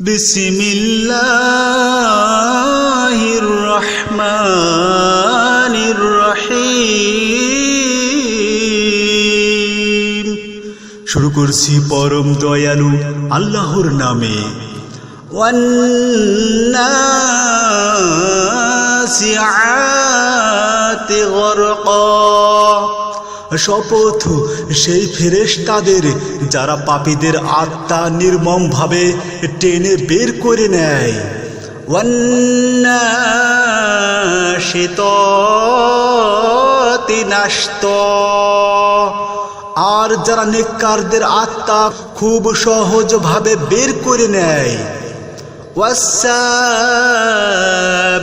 بسم الله الرحمن الرحيم শুরু করছি পরম দয়ালু আল্লাহর নামে والنازعات غرقا শপথ, সেই ফেরেশতাদের যারা পাপীদের আত্মা নির্মমভাবে টেনে বের করে নেয়। নাস্ত আর যারা নিকারদের আত্মা খুব সহজভাবে বের করে নেয়। ওয়াসা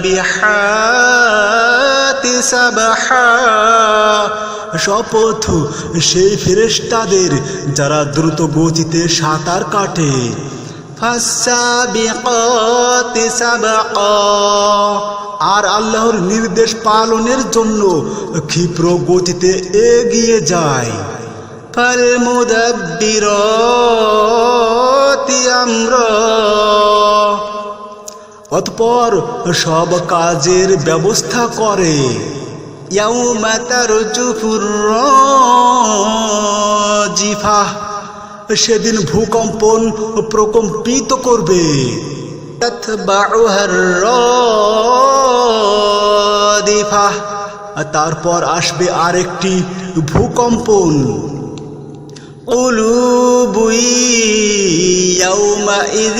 বিহা সাবাহা। শপথ সেই ফেরেস্তাদের যারা দ্রুত গতিতে সাঁতার কাটে। আর আল্লাহর নির্দেশ পালনের জন্য ক্ষিপ্র গতিতে এগিয়ে যায়। ফাল মুদাব্বির আমরা। অতপর সব কাজের ব্যবস্থা করে يوم ترجف الراجفة সেদিন ভূকম্পন প্রকম্পিত করবে تتبعها الرادفة তারপর আসবে আরেকটি ভূকম্পন قلوب يومئذ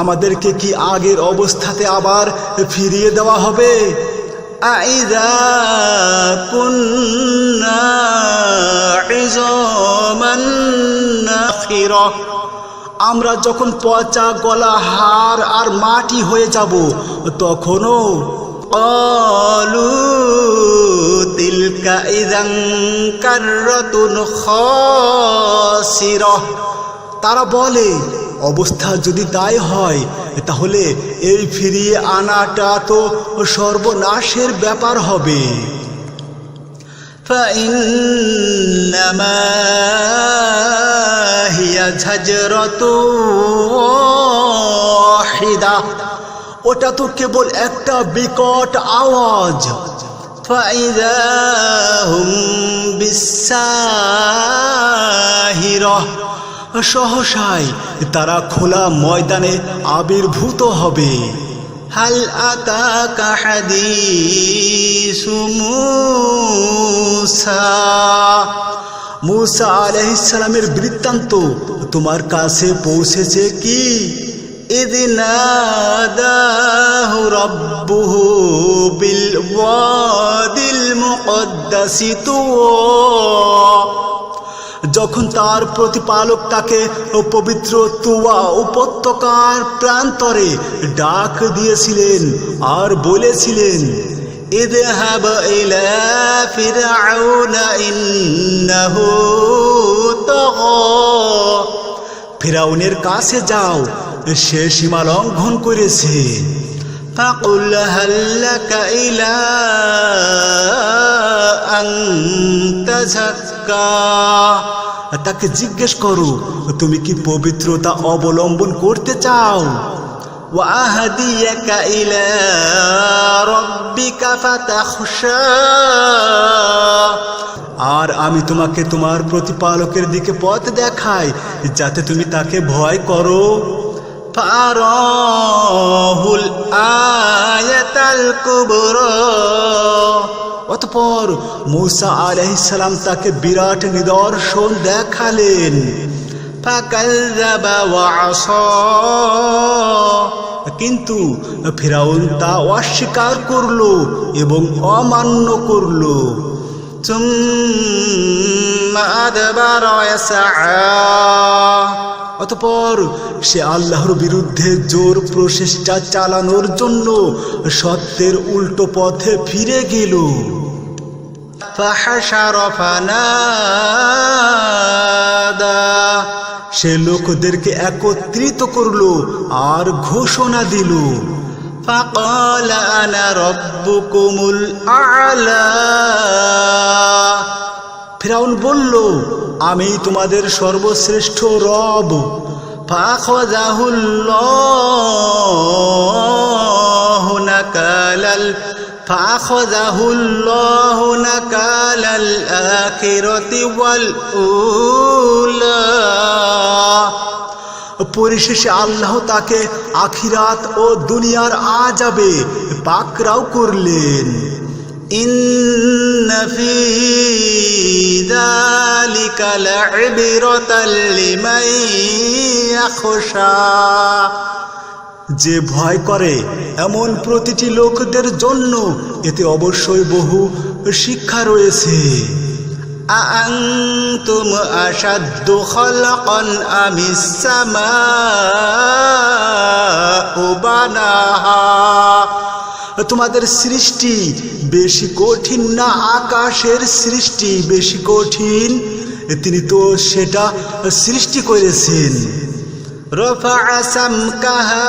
আমাদেরকে কি আগের অবস্থাতে আবার ফিরিয়ে দেওয়া হবে? আমরা যখন পচা গলা হার আর মাটি হয়ে যাব, তখনও অলু তিলকা ইদাং কার্রতুন খসিরহ তারা বলে অবস্থা যদি তাই হয় তাহলে এই ফিরিয়ে আনাটা তো সর্বনাশের ব্যাপার হবে فإنما هي زجرة واحدة ওটা তো কেবল একটা বিকট আওয়াজ فإذا هم بالساهرة সহসায় তারা খোলা ময়দানে আবির্ভূত হবে। হাল আতা কাহাদি মুসা। মুসা আলাইসালামের বৃত্তান্ত তোমার কাছে পৌঁছেছে কি? বিল ওয়াদিল মুকদ্দাসি তুয়া। যখন তার প্রতিপালক তাকে পবিত্র তুয়া উপত্যকার প্রান্তরে ডাক দিয়েছিলেন আর বলেছিলেন اذهب إلى فرعون إنه طغى ফেরাউনের কাছে যাও সে সীমা লঙ্ঘন করেছে فقل هل لك إلى أن تزكى তাকে জিজ্ঞেস করো তুমি কি পবিত্রতা অবলম্বন করতে চাও وأهديك إلى ربك فتخشى আর আমি তোমাকে তোমার প্রতিপালকের দিকে পথ দেখাই যাতে তুমি তাকে ভয় করো ফারাহুল আয়াতাল কুবরা অতপর মূসা আলাইহিসসালাম তাকে বিরাট নিদর্শন দেখালেন ফাকাল্লাবা ওয়াসা কিন্তু ফেরাউন তা অস্বীকার করলো এবং অমান্য করলো ثم أدبر يسعى অতপর সে আল্লাহর বিরুদ্ধে জোর প্রচেষ্টা চালানোর জন্য সত্যের উল্টো পথে ফিরে গেল فحشر فنادى সে লোকদেরকে একত্রিত করলো আর ঘোষণা দিল فقال أنا ربكم الأعلى ফেরাউন বলল, আমি তোমাদের সর্বশ্রেষ্ঠ রব। ফাখজাহুল্লাকালাল পরিশেষে আল্লাহ তাকে আখিরাত ও দুনিয়ার আজাবে পাকরাও করলেন। إن في ذلك لعبرة لمن يخشى যে ভয় করে এমন প্রতিটি লোকদের জন্য এতে অবশ্যই বহু শিক্ষা রয়েছে أأنتم أشد خلقا أم السماء بناها তোমাদের সৃষ্টি বেশি কঠিন না আকাশের সৃষ্টি বেশি কঠিন। তিনি তো সেটা সৃষ্টি করেছেন। রফা কাহা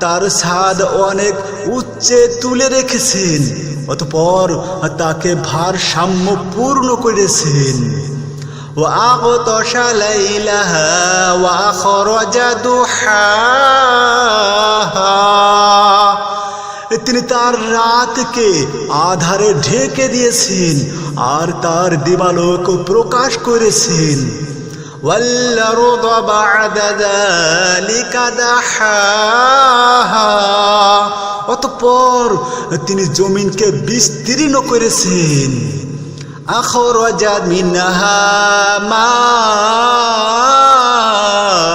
তার স্বাদ অনেক উচ্চে তুলে রেখেছেন, অতপর তাকে ভারসাম্য পূর্ণ করেছেন। وأغطش ليلها وأخرج ضحاها তিনি তার রাতকে আধারে ঢেকে দিয়েছেন আর তার দিবালোক প্রকাশ করেছেন والأرض بعد ذلك دحاها অতপর তিনি জমিনকে বিস্তীর্ণ করেছেন أخرج منها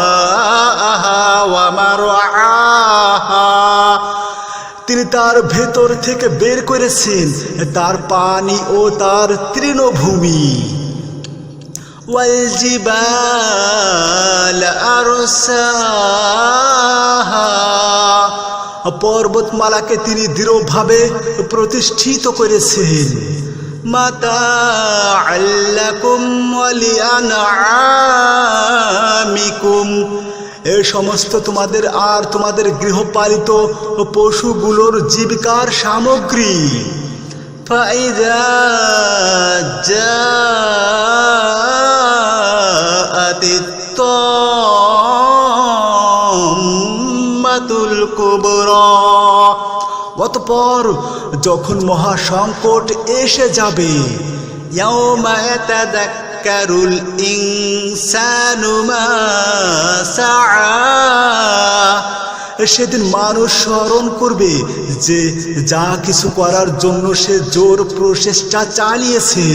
ماءها ومرعاها তিনি তার ভেতর থেকে বের করেছেন তার পানি ও তার তৃণভূমি والجبال أرساها পর্বতমালাকে তিনি দৃঢ়ভাবে প্রতিষ্ঠিত করেছেন متاعا لكم ولأنعامكم এ সমস্ত তোমাদের আর তোমাদের গৃহপালিত পশুগুলোর জীবিকার সামগ্রী فإذا جاءت الطامة الكبرى অতপর যখন মহাসংকট এসে যাবে কারুল ইংসানুমা সেদিন মানুষ স্মরণ করবে যে যা কিছু করার জন্য সে জোর প্রচেষ্টা চালিয়েছে।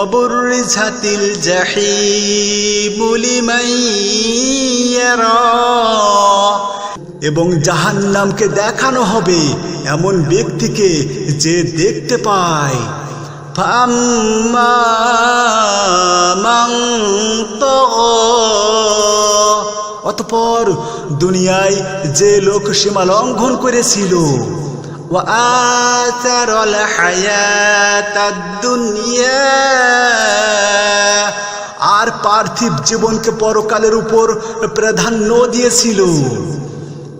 অবরিঝাতিল জাহি মুলিমাইয়ারা এবং জাহান্নামকে দেখানো হবে এমন ব্যক্তিকে যে দেখতে পায়। অতপর দুনিয়ায় যে লোক সীমা লঙ্ঘন করেছিল। আর পার্থিব জীবনকে পরকালের উপর প্রাধান্য দিয়েছিল।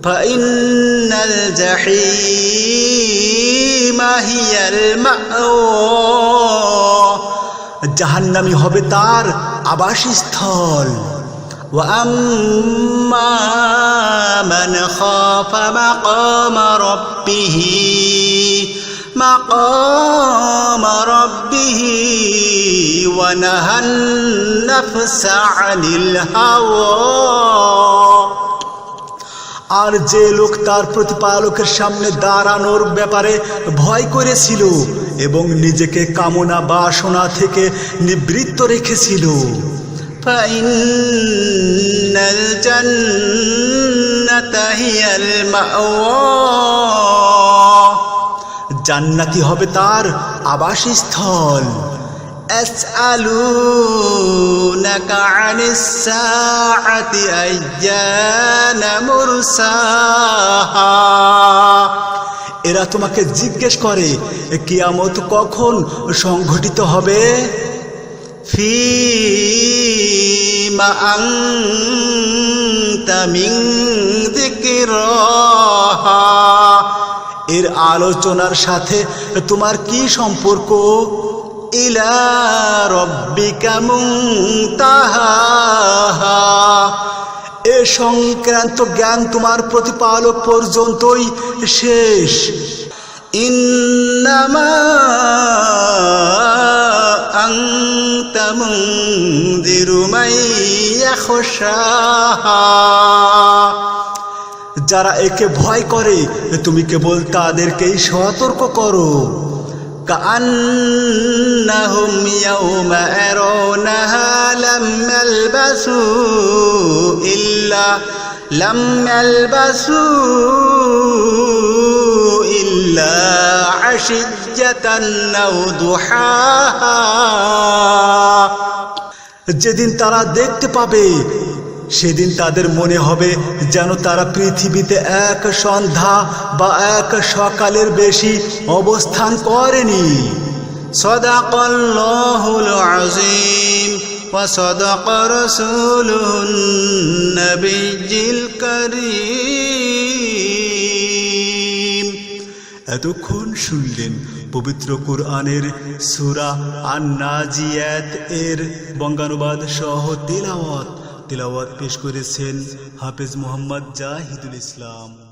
فإن الجحيم هي المأوى জাহান্নামি হবে তার আবাসস্থল وأما من خاف مقام ربه مقام ربه ونهى النفس عن الهوى আর যে লোক তার প্রতিপালকের সামনে দাঁড়ানোর ব্যাপারে ভয় করেছিল এবং নিজেকে কামনা বাসনা থেকে নিবৃত্ত রেখেছিল। জান্নাতি হবে তার আবাসস্থল। يسألونك عن الساعة أيان مرساها এরা তোমাকে জিজ্ঞেস করে কিয়ামত কখন সংঘটিত হবে فيما أنت من ذكراها এর আলোচনার সাথে তোমার কি সম্পর্ক ইলা এ সংক্রান্ত জ্ঞান তোমার প্রতিপালক পর্যন্তই শেষ। ইন্নামা যারা একে ভয় করে, তুমি কেবল তাদেরকেই সতর্ক করো। كأنهم يوم يرونها لم يلبسوا إلا لم يلبسوا إلا عشية أو ضحاها যেদিন তারা দেখতে পাবে সেদিন তাদের মনে হবে যেন তারা পৃথিবীতে এক সন্ধ্যা বা এক সকালের বেশি অবস্থান করেনি صدق الله العظيم وصدق رسوله النبي الكريم এতক্ষণ শুনলেন পবিত্র কোরআনের সুরা আন্নাজিয়াত এর বঙ্গানুবাদ সহ তিলাওয়াত তিলাওয়াত পেশ করেছেন হাফেজ মোহাম্মদ জাহিদুল ইসলাম।